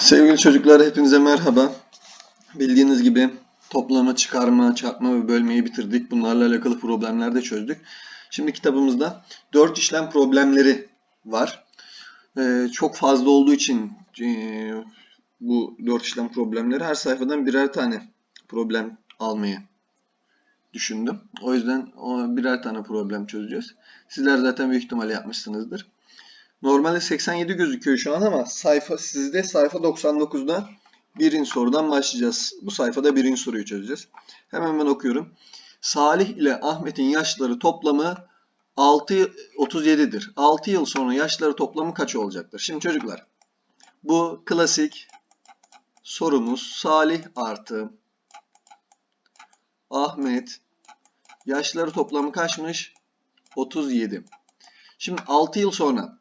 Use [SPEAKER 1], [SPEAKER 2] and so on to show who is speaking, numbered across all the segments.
[SPEAKER 1] Sevgili çocuklar hepinize merhaba. Bildiğiniz gibi toplama, çıkarma, çarpma ve bölmeyi bitirdik. Bunlarla alakalı problemler de çözdük. Şimdi kitabımızda dört işlem problemleri var. Ee, çok fazla olduğu için e, bu dört işlem problemleri her sayfadan birer tane problem almayı düşündüm. O yüzden o birer tane problem çözeceğiz. Sizler zaten büyük ihtimalle yapmışsınızdır. Normalde 87 gözüküyor şu an ama sayfa sizde sayfa 99'da birinci sorudan başlayacağız. Bu sayfada birinci soruyu çözeceğiz. Hemen ben okuyorum. Salih ile Ahmet'in yaşları toplamı 6 37'dir. 6 yıl sonra yaşları toplamı kaç olacaktır? Şimdi çocuklar bu klasik sorumuz Salih artı Ahmet yaşları toplamı kaçmış? 37. Şimdi 6 yıl sonra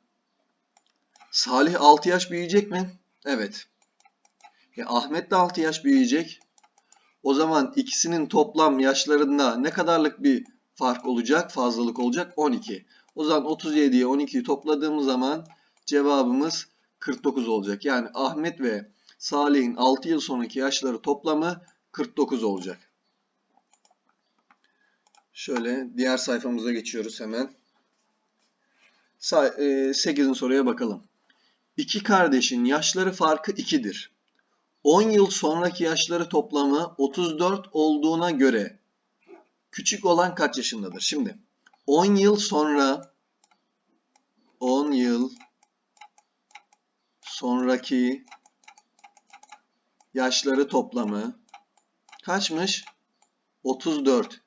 [SPEAKER 1] Salih 6 yaş büyüyecek mi? Evet. E, Ahmet de 6 yaş büyüyecek. O zaman ikisinin toplam yaşlarında ne kadarlık bir fark olacak? Fazlalık olacak? 12. O zaman 37'ye 12'yi topladığımız zaman cevabımız 49 olacak. Yani Ahmet ve Salih'in 6 yıl sonraki yaşları toplamı 49 olacak. Şöyle diğer sayfamıza geçiyoruz hemen. 8. soruya bakalım. İki kardeşin yaşları farkı 2'dir. 10 yıl sonraki yaşları toplamı 34 olduğuna göre küçük olan kaç yaşındadır? Şimdi 10 yıl sonra 10 yıl sonraki yaşları toplamı kaçmış? 34.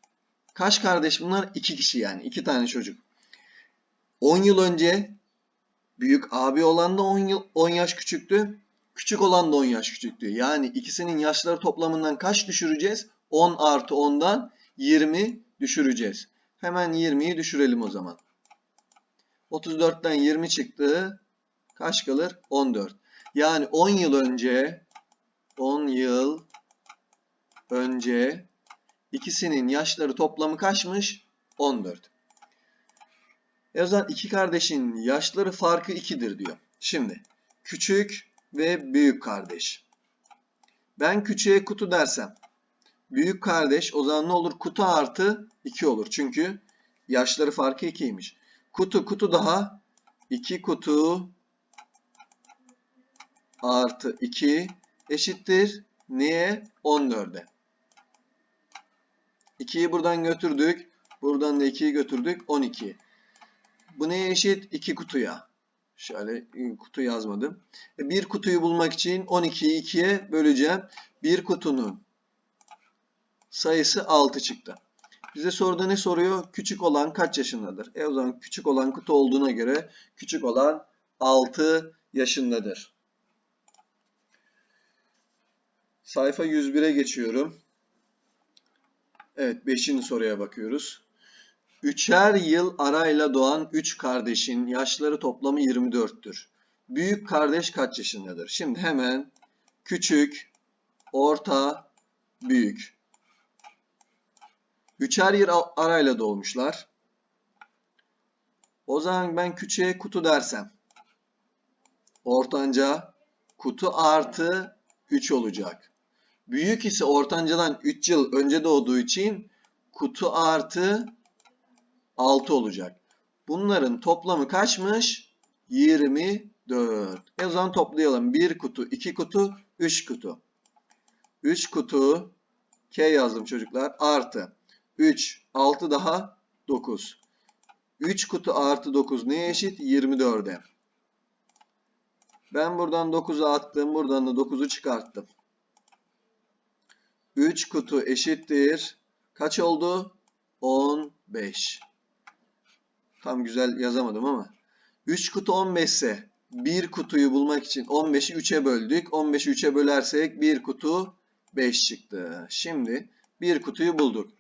[SPEAKER 1] Kaç kardeş bunlar? 2 kişi yani. 2 tane çocuk. 10 yıl önce büyük abi olan da 10 yıl 10 yaş küçüktü. Küçük olan da 10 yaş küçüktü. Yani ikisinin yaşları toplamından kaç düşüreceğiz? 10 artı 10'dan 20 düşüreceğiz. Hemen 20'yi düşürelim o zaman. 34'ten 20 çıktı. Kaç kalır? 14. Yani 10 yıl önce 10 yıl önce ikisinin yaşları toplamı kaçmış? 14. E o zaman iki kardeşin yaşları farkı 2'dir diyor. Şimdi küçük ve büyük kardeş. Ben küçüğe kutu dersem büyük kardeş o zaman ne olur? Kutu artı 2 olur. Çünkü yaşları farkı 2'ymiş. Kutu kutu daha 2 kutu artı 2 eşittir. Neye? 14'e. 2'yi buradan götürdük. Buradan da 2'yi götürdük. 12. Bu neye eşit? 2 kutuya. Şöyle kutu yazmadım. E, bir kutuyu bulmak için 12'yi 2'ye böleceğim. Bir kutunun sayısı 6 çıktı. Bize soruda ne soruyor? Küçük olan kaç yaşındadır? E o zaman küçük olan kutu olduğuna göre küçük olan 6 yaşındadır. Sayfa 101'e geçiyorum. Evet 5. soruya bakıyoruz. Üçer yıl arayla doğan üç kardeşin yaşları toplamı 24'tür. Büyük kardeş kaç yaşındadır? Şimdi hemen küçük, orta, büyük. Üçer yıl arayla doğmuşlar. O zaman ben küçüğe kutu dersem ortanca kutu artı 3 olacak. Büyük ise ortancadan 3 yıl önce doğduğu için kutu artı 6 olacak. Bunların toplamı kaçmış? 24. E o zaman toplayalım. 1 kutu, 2 kutu, 3 kutu. 3 kutu K yazdım çocuklar. Artı 3, 6 daha 9. 3 kutu artı 9 neye eşit? 24'e. Ben buradan 9'u attım. Buradan da 9'u çıkarttım. 3 kutu eşittir. Kaç oldu? 15. Tam güzel yazamadım ama. 3 kutu 15 ise bir kutuyu bulmak için 15'i 3'e böldük. 15'i 3'e bölersek bir kutu 5 çıktı. Şimdi bir kutuyu bulduk.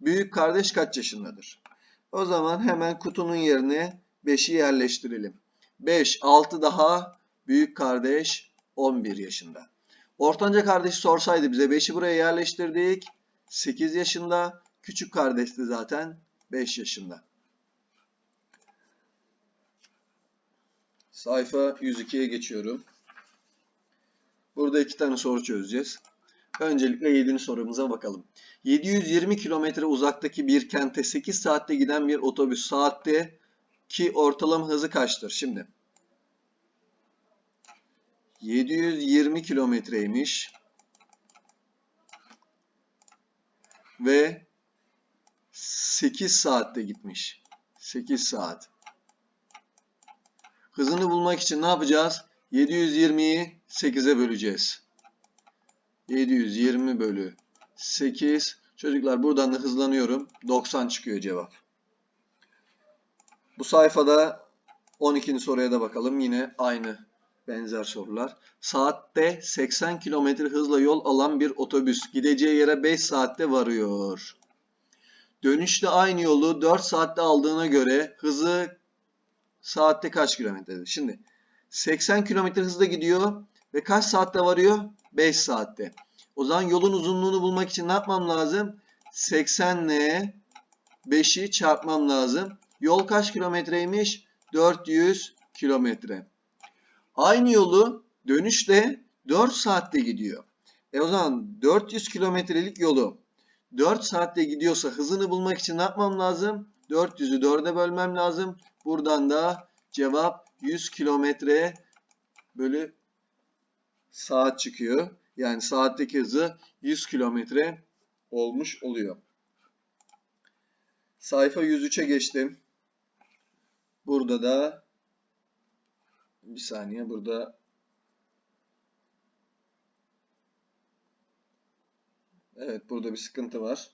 [SPEAKER 1] Büyük kardeş kaç yaşındadır? O zaman hemen kutunun yerine 5'i yerleştirelim. 5, 6 daha büyük kardeş 11 yaşında. Ortanca kardeş sorsaydı bize 5'i buraya yerleştirdik. 8 yaşında. Küçük kardeş de zaten 5 yaşında. Sayfa 102'ye geçiyorum. Burada iki tane soru çözeceğiz. Öncelikle 7. sorumuza bakalım. 720 kilometre uzaktaki bir kente 8 saatte giden bir otobüs saatte ki ortalama hızı kaçtır? Şimdi 720 kilometreymiş ve 8 saatte gitmiş. 8 saat. Hızını bulmak için ne yapacağız? 720'yi 8'e böleceğiz. 720 bölü 8. Çocuklar buradan da hızlanıyorum. 90 çıkıyor cevap. Bu sayfada 12. soruya da bakalım. Yine aynı benzer sorular. Saatte 80 km hızla yol alan bir otobüs gideceği yere 5 saatte varıyor. Dönüşte aynı yolu 4 saatte aldığına göre hızı saatte kaç kilometredir? Şimdi 80 kilometre hızla gidiyor ve kaç saatte varıyor? 5 saatte. O zaman yolun uzunluğunu bulmak için ne yapmam lazım? 80 ile 5'i çarpmam lazım. Yol kaç kilometreymiş? 400 kilometre. Aynı yolu dönüşte 4 saatte gidiyor. E o zaman 400 kilometrelik yolu 4 saatte gidiyorsa hızını bulmak için ne yapmam lazım? 400'ü 4'e bölmem lazım. Buradan da cevap 100 kilometre bölü saat çıkıyor. Yani saatteki hızı 100 kilometre olmuş oluyor. Sayfa 103'e geçtim. Burada da bir saniye burada Evet burada bir sıkıntı var.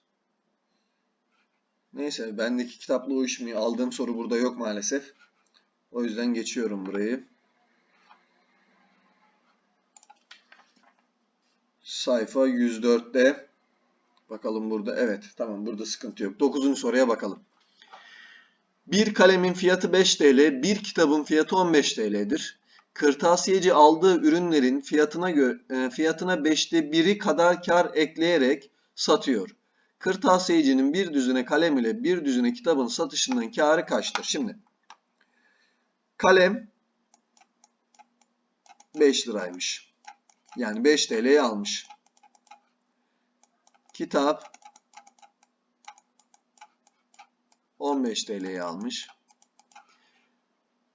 [SPEAKER 1] Neyse bendeki kitapla uyuşmuyor. Aldığım soru burada yok maalesef. O yüzden geçiyorum burayı. Sayfa 104'te. Bakalım burada. Evet tamam burada sıkıntı yok. 9. soruya bakalım. Bir kalemin fiyatı 5 TL, bir kitabın fiyatı 15 TL'dir. Kırtasiyeci aldığı ürünlerin fiyatına göre fiyatına 5'te biri kadar kar ekleyerek satıyor. Kırtasiyecinin bir düzine kalem ile bir düzine kitabın satışından karı kaçtır? Şimdi kalem 5 liraymış. Yani 5 TL'ye almış. Kitap 15 TL'ye almış.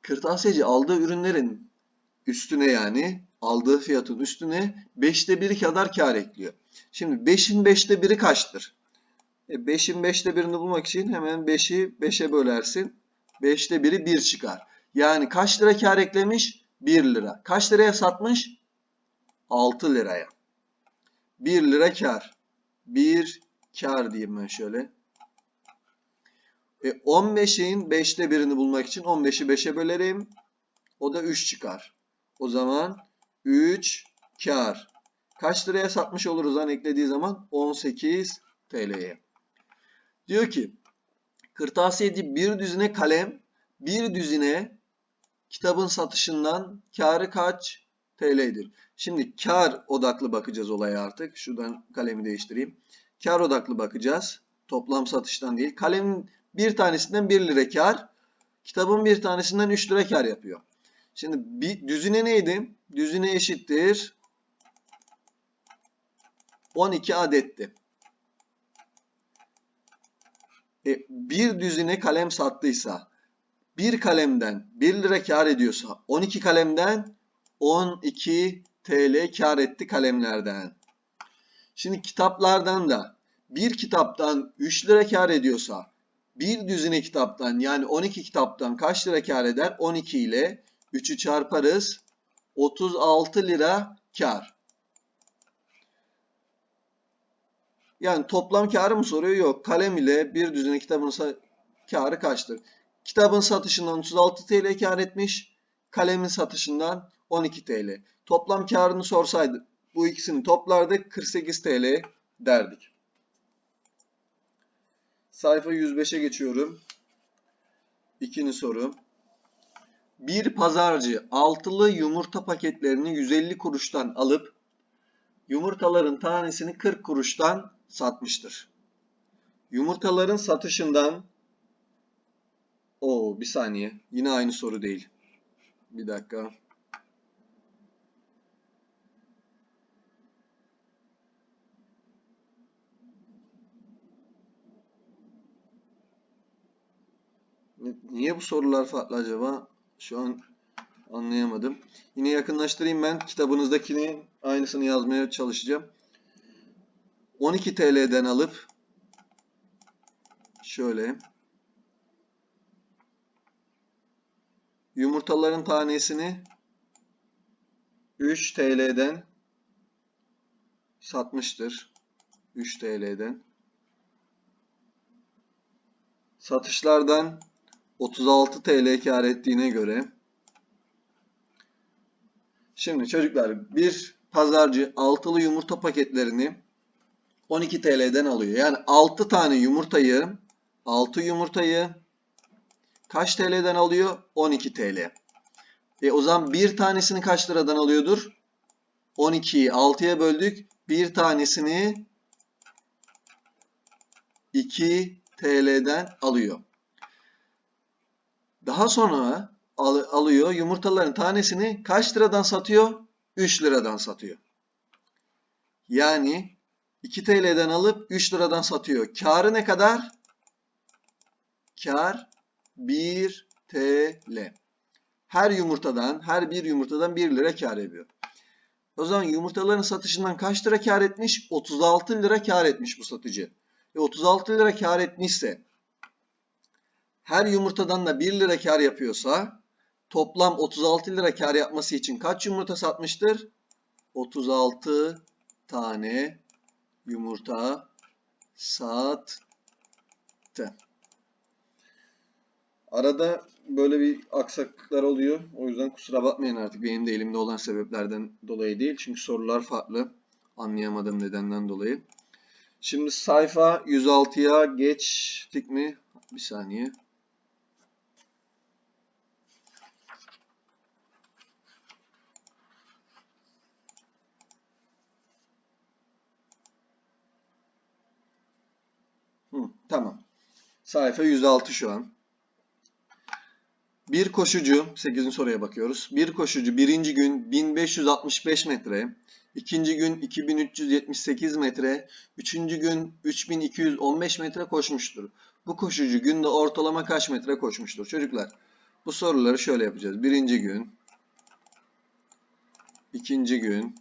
[SPEAKER 1] Kırtasiyeci aldığı ürünlerin üstüne yani aldığı fiyatın üstüne 5'te 1 kadar kar ekliyor. Şimdi 5'in 5'te 1'i kaçtır? E 5'in 5'te 1'ini bulmak için hemen 5'i 5'e bölersin. 5'te 1'i 1 çıkar. Yani kaç lira kar eklemiş? 1 lira. Kaç liraya satmış? 6 liraya. 1 lira kar. 1 kar diyeyim ben şöyle. E 15'in 5'te 1'ini bulmak için 15'i 5'e bölerim. O da 3 çıkar. O zaman 3 kar. Kaç liraya satmış oluruz lan eklediği zaman? 18 TL'ye. Diyor ki kırtasiyeci bir düzine kalem, bir düzine kitabın satışından karı kaç TL'dir? Şimdi kar odaklı bakacağız olaya artık. Şuradan kalemi değiştireyim. Kar odaklı bakacağız. Toplam satıştan değil. Kalemin bir tanesinden 1 lira kar. Kitabın bir tanesinden 3 lira kar yapıyor. Şimdi bir düzine neydi? Düzine eşittir. 12 adetti. E, bir düzine kalem sattıysa, bir kalemden 1 lira kar ediyorsa, 12 kalemden 12 TL kar etti kalemlerden. Şimdi kitaplardan da bir kitaptan 3 lira kar ediyorsa, bir düzine kitaptan yani 12 kitaptan kaç lira kar eder? 12 ile 3'ü çarparız. 36 lira kar. Yani toplam karı mı soruyor? Yok. Kalem ile bir düzine kitabın karı kaçtır? Kitabın satışından 36 TL kar etmiş. Kalemin satışından 12 TL. Toplam karını sorsaydı bu ikisini toplardık 48 TL derdik. Sayfa 105'e geçiyorum. İkinci soru. Bir pazarcı altılı yumurta paketlerini 150 kuruştan alıp yumurtaların tanesini 40 kuruştan satmıştır. Yumurtaların satışından o bir saniye. Yine aynı soru değil. Bir dakika. Niye bu sorular farklı acaba? Şu an anlayamadım. Yine yakınlaştırayım ben. Kitabınızdakini aynısını yazmaya çalışacağım. 12 TL'den alıp şöyle yumurtaların tanesini 3 TL'den satmıştır. 3 TL'den. Satışlardan 36 TL kar ettiğine göre Şimdi çocuklar bir pazarcı altılı yumurta paketlerini 12 TL'den alıyor. Yani 6 tane yumurtayı 6 yumurtayı kaç TL'den alıyor? 12 TL. E o zaman bir tanesini kaç liradan alıyordur? 12'yi 6'ya böldük. Bir tanesini 2 TL'den alıyor. Daha sonra al- alıyor yumurtaların tanesini kaç liradan satıyor? 3 liradan satıyor. Yani 2 TL'den alıp 3 liradan satıyor. Karı ne kadar? Kar 1 TL. Her yumurtadan, her bir yumurtadan 1 lira kar ediyor. O zaman yumurtaların satışından kaç lira kar etmiş? 36 lira kar etmiş bu satıcı. E 36 lira kar etmişse her yumurtadan da 1 lira kar yapıyorsa toplam 36 lira kar yapması için kaç yumurta satmıştır? 36 tane yumurta sattı. Arada böyle bir aksaklıklar oluyor. O yüzden kusura bakmayın artık benim de elimde olan sebeplerden dolayı değil. Çünkü sorular farklı. Anlayamadığım nedenden dolayı. Şimdi sayfa 106'ya geçtik mi? Bir saniye. Hı, tamam. Sayfa 106 şu an. Bir koşucu, 8. soruya bakıyoruz. Bir koşucu birinci gün 1565 metre, ikinci gün 2378 metre, üçüncü gün 3215 metre koşmuştur. Bu koşucu günde ortalama kaç metre koşmuştur? Çocuklar, bu soruları şöyle yapacağız. Birinci gün, ikinci gün,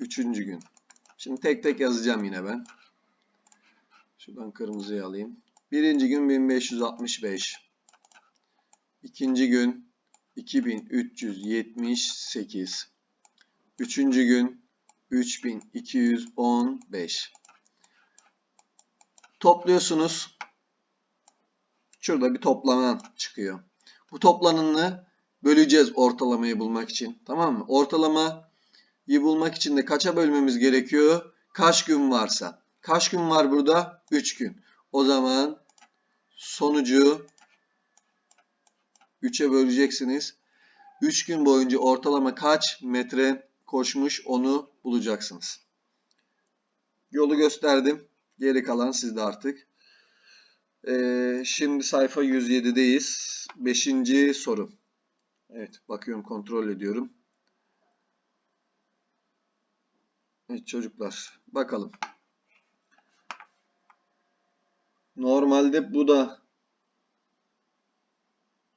[SPEAKER 1] üçüncü gün. Şimdi tek tek yazacağım yine ben. Şuradan kırmızıyı alayım. Birinci gün 1565. İkinci gün 2378. Üçüncü gün 3215. Topluyorsunuz. Şurada bir toplanan çıkıyor. Bu toplananı böleceğiz ortalamayı bulmak için. Tamam mı? Ortalamayı bulmak için de kaça bölmemiz gerekiyor? Kaç gün varsa. Kaç gün var burada? 3 gün. O zaman sonucu 3'e böleceksiniz. 3 gün boyunca ortalama kaç metre koşmuş onu bulacaksınız. Yolu gösterdim. Geri kalan sizde artık. Ee, şimdi sayfa 107'deyiz. 5. soru. Evet bakıyorum kontrol ediyorum. Evet çocuklar bakalım. Normalde bu da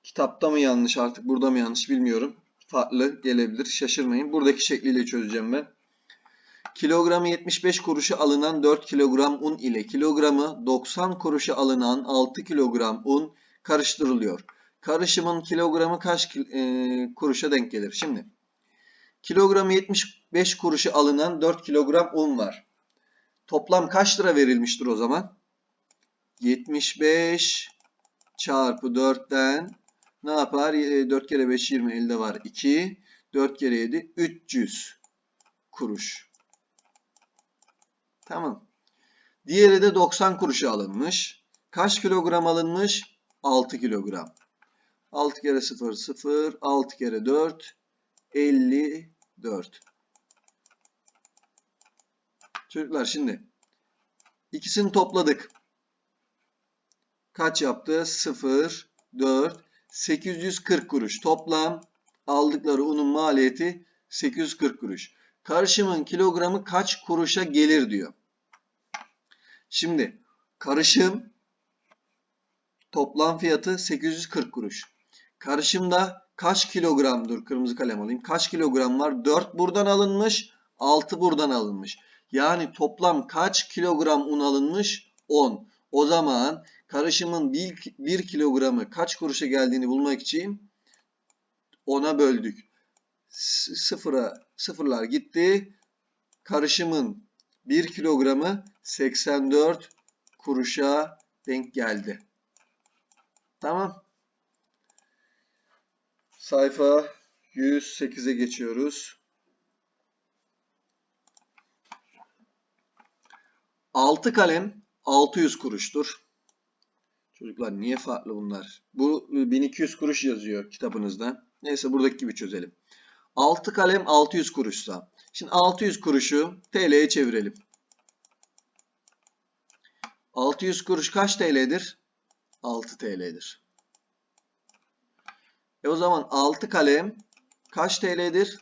[SPEAKER 1] kitapta mı yanlış artık burada mı yanlış bilmiyorum. Farklı gelebilir. Şaşırmayın. Buradaki şekliyle çözeceğim ben. Kilogramı 75 kuruşa alınan 4 kilogram un ile kilogramı 90 kuruşa alınan 6 kilogram un karıştırılıyor. Karışımın kilogramı kaç kil- e, kuruşa denk gelir? Şimdi kilogramı 75 kuruşa alınan 4 kilogram un var. Toplam kaç lira verilmiştir o zaman? 75 çarpı 4'ten ne yapar? E, 4 kere 5 20 elde var 2. 4 kere 7 300 kuruş. Tamam. Diğeri de 90 kuruşa alınmış. Kaç kilogram alınmış? 6 kilogram. 6 kere 0 0 6 kere 4 54. Çocuklar şimdi ikisini topladık. Kaç yaptı? 0 4 840 kuruş. Toplam aldıkları unun maliyeti 840 kuruş. Karışımın kilogramı kaç kuruşa gelir diyor. Şimdi karışım Toplam fiyatı 840 kuruş. Karışımda kaç kilogram dur kırmızı kalem alayım. Kaç kilogram var? 4 buradan alınmış, 6 buradan alınmış. Yani toplam kaç kilogram un alınmış? 10. O zaman karışımın 1, 1 kilogramı kaç kuruşa geldiğini bulmak için 10'a böldük. Sıfıra sıfırlar gitti. Karışımın 1 kilogramı 84 kuruşa denk geldi. Tamam. Sayfa 108'e geçiyoruz. 6 kalem 600 kuruştur. Çocuklar niye farklı bunlar? Bu 1200 kuruş yazıyor kitabınızda. Neyse buradaki gibi çözelim. 6 kalem 600 kuruşsa. Şimdi 600 kuruşu TL'ye çevirelim. 600 kuruş kaç TL'dir? 6 TL'dir. E o zaman 6 kalem kaç TL'dir?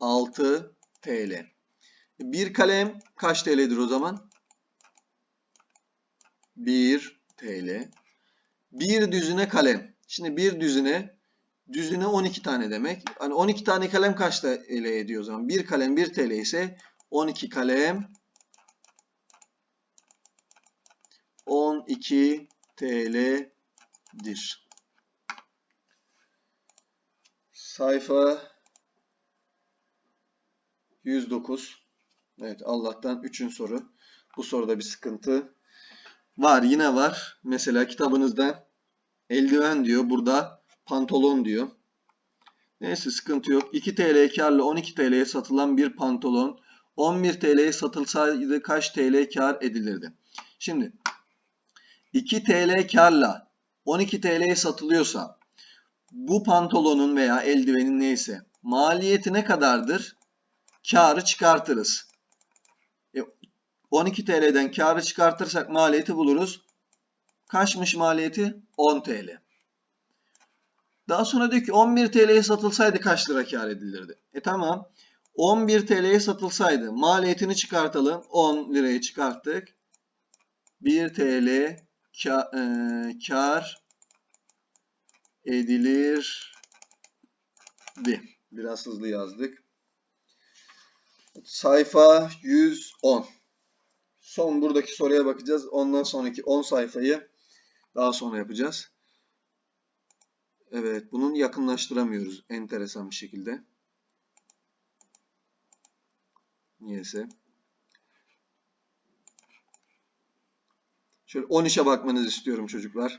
[SPEAKER 1] 6 TL. Bir kalem kaç TL'dir o zaman? 1 TL. Bir düzine kalem. Şimdi bir düzine düzine 12 tane demek. Hani 12 tane kalem kaç TL ediyor o zaman? Bir kalem 1 TL ise 12 kalem 12 TL'dir. Sayfa 109. Evet Allah'tan 3'ün soru. Bu soruda bir sıkıntı var. Yine var. Mesela kitabınızda eldiven diyor. Burada pantolon diyor. Neyse sıkıntı yok. 2 TL karla 12 TL'ye satılan bir pantolon 11 TL'ye satılsaydı kaç TL kar edilirdi? Şimdi 2 TL karla 12 TL'ye satılıyorsa bu pantolonun veya eldivenin neyse maliyeti ne kadardır? Karı çıkartırız. E, 12 TL'den karı çıkartırsak maliyeti buluruz. Kaçmış maliyeti? 10 TL. Daha sonra diyor ki 11 TL'ye satılsaydı kaç lira kar edilirdi? E tamam. 11 TL'ye satılsaydı maliyetini çıkartalım. 10 liraya çıkarttık. 1 TL ka- e, kar edilirdi. Biraz hızlı yazdık. Sayfa 110. Son buradaki soruya bakacağız. Ondan sonraki 10 sayfayı daha sonra yapacağız. Evet, bunun yakınlaştıramıyoruz enteresan bir şekilde. Niyeyse. Şöyle 13'e bakmanızı istiyorum çocuklar.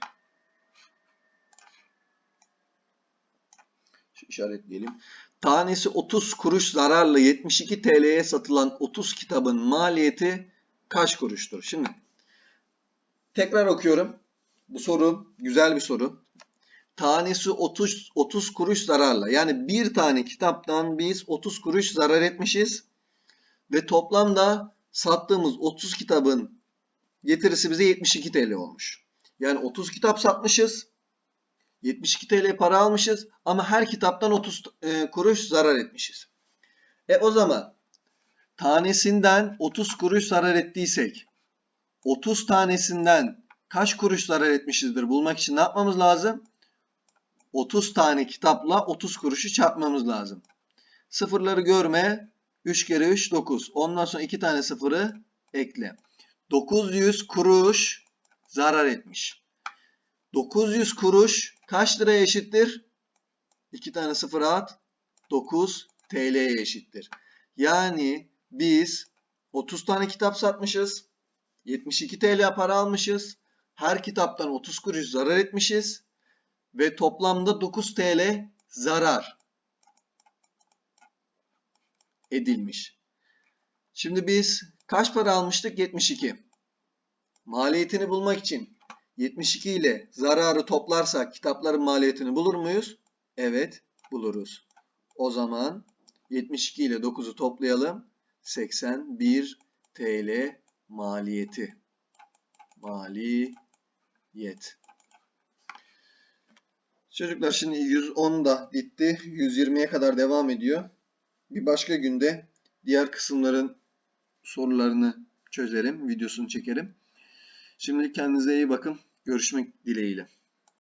[SPEAKER 1] Şu işaretleyelim. Tanesi 30 kuruş zararla 72 TL'ye satılan 30 kitabın maliyeti kaç kuruştur? Şimdi tekrar okuyorum. Bu soru güzel bir soru. Tanesi 30 30 kuruş zararla. Yani bir tane kitaptan biz 30 kuruş zarar etmişiz ve toplamda sattığımız 30 kitabın getirisi bize 72 TL olmuş. Yani 30 kitap satmışız. 72 TL para almışız ama her kitaptan 30 e, kuruş zarar etmişiz. E o zaman tanesinden 30 kuruş zarar ettiysek 30 tanesinden kaç kuruş zarar etmişizdir bulmak için ne yapmamız lazım? 30 tane kitapla 30 kuruşu çarpmamız lazım. Sıfırları görme. 3 kere 3 9. Ondan sonra 2 tane sıfırı ekle. 900 kuruş zarar etmiş. 900 kuruş kaç liraya eşittir? 2 tane sıfır at. 9 TL'ye eşittir. Yani biz 30 tane kitap satmışız. 72 TL para almışız. Her kitaptan 30 kuruş zarar etmişiz. Ve toplamda 9 TL zarar edilmiş. Şimdi biz kaç para almıştık? 72. Maliyetini bulmak için 72 ile zararı toplarsak kitapların maliyetini bulur muyuz? Evet, buluruz. O zaman 72 ile 9'u toplayalım. 81 TL maliyeti. Maliyet. Çocuklar şimdi 110 da bitti. 120'ye kadar devam ediyor. Bir başka günde diğer kısımların sorularını çözelim, videosunu çekelim. Şimdilik kendinize iyi bakın. Görüşmek dileğiyle.